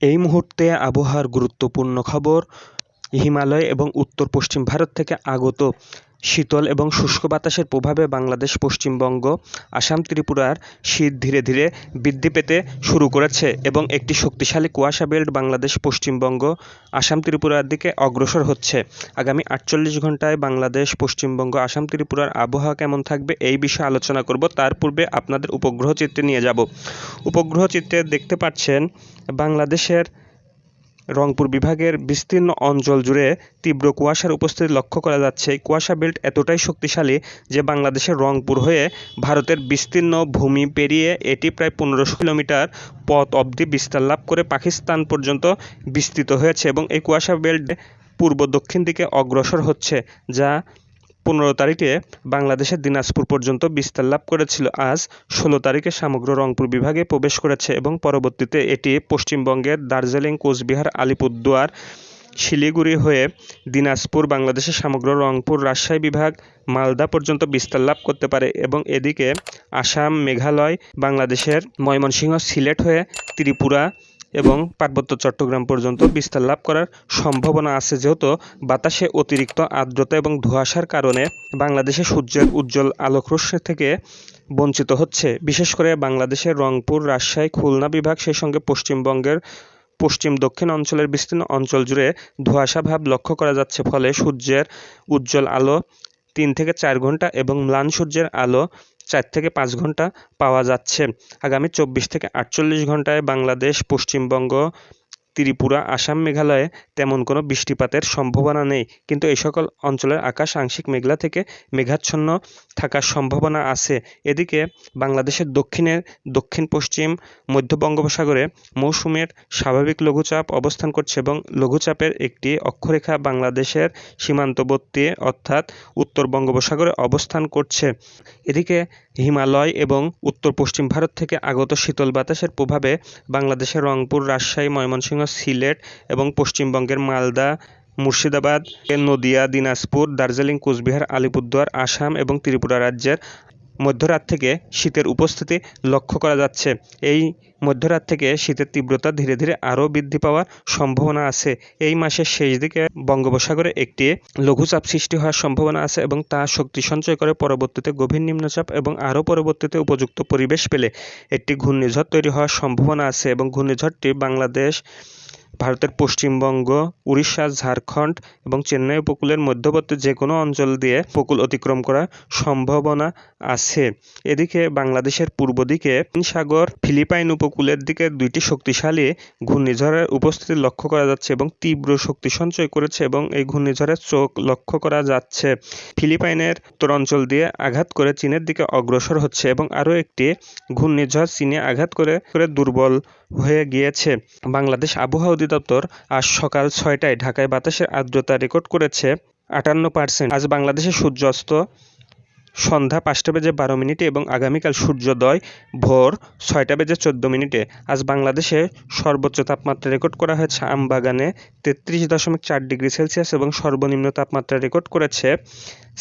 এই মুহূর্তে আবহাওয়ার গুরুত্বপূর্ণ খবর হিমালয় এবং উত্তর পশ্চিম ভারত থেকে আগত শীতল এবং শুষ্ক বাতাসের প্রভাবে বাংলাদেশ পশ্চিমবঙ্গ, আসাম, ত্রিপুরার শীত ধীরে ধীরে বৃদ্ধি পেতে শুরু করেছে এবং একটি শক্তিশালী কুয়াশা বেল্ট বাংলাদেশ পশ্চিমবঙ্গ, আসাম, ত্রিপুরার দিকে অগ্রসর হচ্ছে। আগামী আটচল্লিশ ঘন্টায় বাংলাদেশ পশ্চিমবঙ্গ, আসাম, ত্রিপুরার আবহাওয়া কেমন থাকবে এই বিষয়ে আলোচনা করব। তার পূর্বে আপনাদের উপগ্রহ চিত্রে নিয়ে যাব। উপগ্রহ চিত্রে দেখতে পাচ্ছেন বাংলাদেশের রংপুর বিভাগের বিস্তীর্ণ অঞ্চল জুড়ে তীব্র কুয়াশার উপস্থিতি লক্ষ্য করা যাচ্ছে। এই কুয়াশা বেল্ট এতটাই শক্তিশালী যে বাংলাদেশের রংপুর হয়ে ভারতের বিস্তীর্ণ ভূমি পেরিয়ে এটি প্রায় পনেরোশো কিলোমিটার পথ অবধি বিস্তার লাভ করে পাকিস্তান পর্যন্ত বিস্তৃত হয়েছে এবং এই কুয়াশা বেল্ট পূর্ব দক্ষিণ দিকে অগ্রসর হচ্ছে, যা পনেরো তারিখে বাংলাদেশের দিনাজপুর পর্যন্ত বিস্তার লাভ করেছিল। আজ ষোলো তারিখে সমগ্র রংপুর বিভাগে প্রবেশ করেছে এবং পরবর্তীতে এটি পশ্চিমবঙ্গের দার্জিলিং, কোচবিহার, আলিপুরদুয়ার, শিলিগুড়ি হয়ে দিনাজপুর, বাংলাদেশের সমগ্র রংপুর রাজশাহী বিভাগ, মালদা পর্যন্ত বিস্তার লাভ করতে পারে এবং এদিকে আসাম, মেঘালয়, বাংলাদেশের ময়মনসিংহ, সিলেট হয়ে ত্রিপুরা এবং পার্বত্য চট্টগ্রাম পর্যন্ত বিস্তার লাভ করার সম্ভাবনা আছে যেহেতু বাতাসে অতিরিক্ত আর্দ্রতা এবং ধোঁয়াশার কারণে বাংলাদেশে সূর্যের উজ্জ্বল আলোকরশ্মি থেকে বঞ্চিত হচ্ছে। বিশেষ করে বাংলাদেশের রংপুর, রাজশাহী, খুলনা বিভাগ, সেই সঙ্গে পশ্চিমবঙ্গের পশ্চিম দক্ষিণ অঞ্চলের বিস্তীর্ণ অঞ্চল জুড়ে ধোঁয়াশা ভাব লক্ষ্য করা যাচ্ছে। ফলে সূর্যের উজ্জ্বল আলো তিন থেকে চার ঘণ্টা এবং ম্লান সূর্যের আলো চার থেকে পাঁচ ঘণ্টা পাওয়া যাচ্ছে। আগামী চব্বিশ থেকে আটচল্লিশ ঘন্টায় বাংলাদেশ পশ্চিমবঙ্গ ত্রিপুরা, আসাম, মেঘালয়ে তেমন কোনো বৃষ্টিপাতের সম্ভাবনা নেই। কিন্তু এই সকল অঞ্চলের আকাশ আংশিক মেঘলা থেকে মেঘাচ্ছন্ন থাকার সম্ভাবনা আছে। এদিকে বাংলাদেশের দক্ষিণের দক্ষিণ, পশ্চিম, মধ্য বঙ্গোপসাগরে মৌসুমের স্বাভাবিক লঘুচাপ অবস্থান করছে এবং লঘুচাপের একটি অক্ষরেখা বাংলাদেশের সীমান্তবর্তী অর্থাৎ উত্তর বঙ্গোপসাগরে অবস্থান করছে। এদিকে হিমালয় এবং উত্তর পশ্চিম ভারত থেকে আগত শীতল বাতাসের প্রভাবে বাংলাদেশের রংপুর, রাজশাহী, ময়মনসিংহ সিলেট এবং পশ্চিমবঙ্গের মালদা, মুর্শিদাবাদ, নদিয়া, দিনাজপুর, দার্জিলিং, কুচবিহার, আলিপুরদুয়ার, আসাম এবং ত্রিপুরা রাজ্যের মধ্যরাত থেকে শীতের উপস্থিতি লক্ষ্য করা যাচ্ছে। এই মধ্যরাত থেকে শীতের তীব্রতা ধীরে ধীরে আরও বৃদ্ধি পাওয়ার সম্ভাবনা আছে। এই মাসের শেষ দিকে বঙ্গোপসাগরে একটি লঘুচাপ সৃষ্টি হওয়ার সম্ভাবনা আছে এবং তা শক্তি সঞ্চয় করে পরবর্তীতে গভীর নিম্নচাপ এবং আরও পরবর্তীতে উপযুক্ত পরিবেশ পেলে একটি ঘূর্ণিঝড় তৈরি হওয়ার সম্ভাবনা আছে এবং ঘূর্ণিঝড়টি বাংলাদেশ, ভারতের পশ্চিমবঙ্গ, উড়িষ্যা, ঝাড়খণ্ড এবং চেন্নাই উপকূলের মধ্যবর্তী যে কোনো অঞ্চল দিয়ে উপকূল অতিক্রম করার সম্ভাবনা আছে। এদিকে বাংলাদেশের পূর্ব দিকে সাগর ফিলিপাইন উপকূলের দিকে দুইটি শক্তিশালী ঘূর্ণিঝড়ের উপস্থিতি লক্ষ্য করা যাচ্ছে এবং তীব্র শক্তি সঞ্চয় করেছে এবং এই ঘূর্ণিঝড়ের চোখ লক্ষ্য করা যাচ্ছে। ফিলিপাইনের উত্তর অঞ্চল দিয়ে আঘাত করে চীনের দিকে অগ্রসর হচ্ছে এবং আরও একটি ঘূর্ণিঝড় চীনে আঘাত করে করে দুর্বল হয়ে গিয়েছে। বাংলাদেশ আবহাওয়া অধিদপ্তর আজ সকাল ছয়টায় ঢাকায় বাতাসের আর্দ্রতা রেকর্ড করেছে আটান্ন পার্সেন্ট। আজ বাংলাদেশে সূর্যাস্ত সন্ধ্যা পাঁচটা বেজে বারো মিনিটে এবং আগামীকাল সূর্যোদয় ভোর ছয়টা বেজে চোদ্দ মিনিটে। আজ বাংলাদেশে সর্বোচ্চ তাপমাত্রা রেকর্ড করা হয়েছে আমবাগানে তেত্রিশ দশমিক চার ডিগ্রি সেলসিয়াস এবং সর্বনিম্ন তাপমাত্রা রেকর্ড করেছে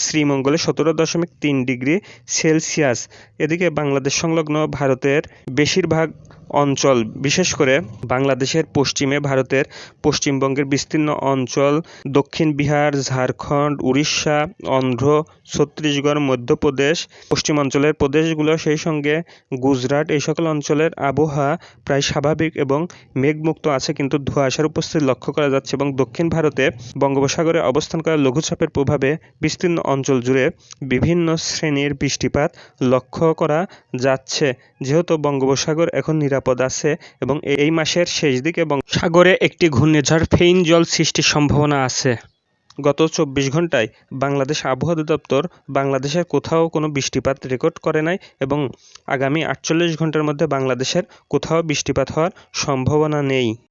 শ্রীমঙ্গলে সতেরো দশমিক তিন ডিগ্রি সেলসিয়াস। এদিকে বাংলাদেশ সংলগ্ন ভারতের বেশিরভাগ অঞ্চল, বিশেষ করে বাংলাদেশের পশ্চিমে ভারতের পশ্চিমবঙ্গের বিস্তীর্ণ অঞ্চল, দক্ষিণ বিহার, ঝাড়খণ্ড, উড়িষ্যা, অন্ধ্র, ছত্তিশগড়, মধ্যপ্রদেশ, পশ্চিমাঞ্চলের প্রদেশগুলো সেই সঙ্গে গুজরাট, এই সকল অঞ্চলের আবহাওয়া প্রায় স্বাভাবিক এবং মেঘমুক্ত আছে, কিন্তু ধোঁয়াশার উপস্থিতি লক্ষ্য করা যাচ্ছে এবং দক্ষিণ ভারতে বঙ্গোপসাগরে অবস্থান করা লঘুচাপের প্রভাবে বিস্তীর্ণ অঞ্চল জুড়ে বিভিন্ন শ্রেণির বৃষ্টিপাত লক্ষ্য করা যাচ্ছে। যেহেতু বঙ্গোপসাগর এখন নিরাপদ আছে এবং এই মাসের শেষ দিকে সাগরে একটি ঘূর্ণিঝড় ফেইন জল সৃষ্টির সম্ভাবনা আছে। গত চব্বিশ ঘন্টায় বাংলাদেশ আবহাওয়া দপ্তর বাংলাদেশের কোথাও কোনো বৃষ্টিপাত রেকর্ড করে নাই এবং আগামী আটচল্লিশ ঘণ্টার মধ্যে বাংলাদেশের কোথাও বৃষ্টিপাত হওয়ার সম্ভাবনা নেই।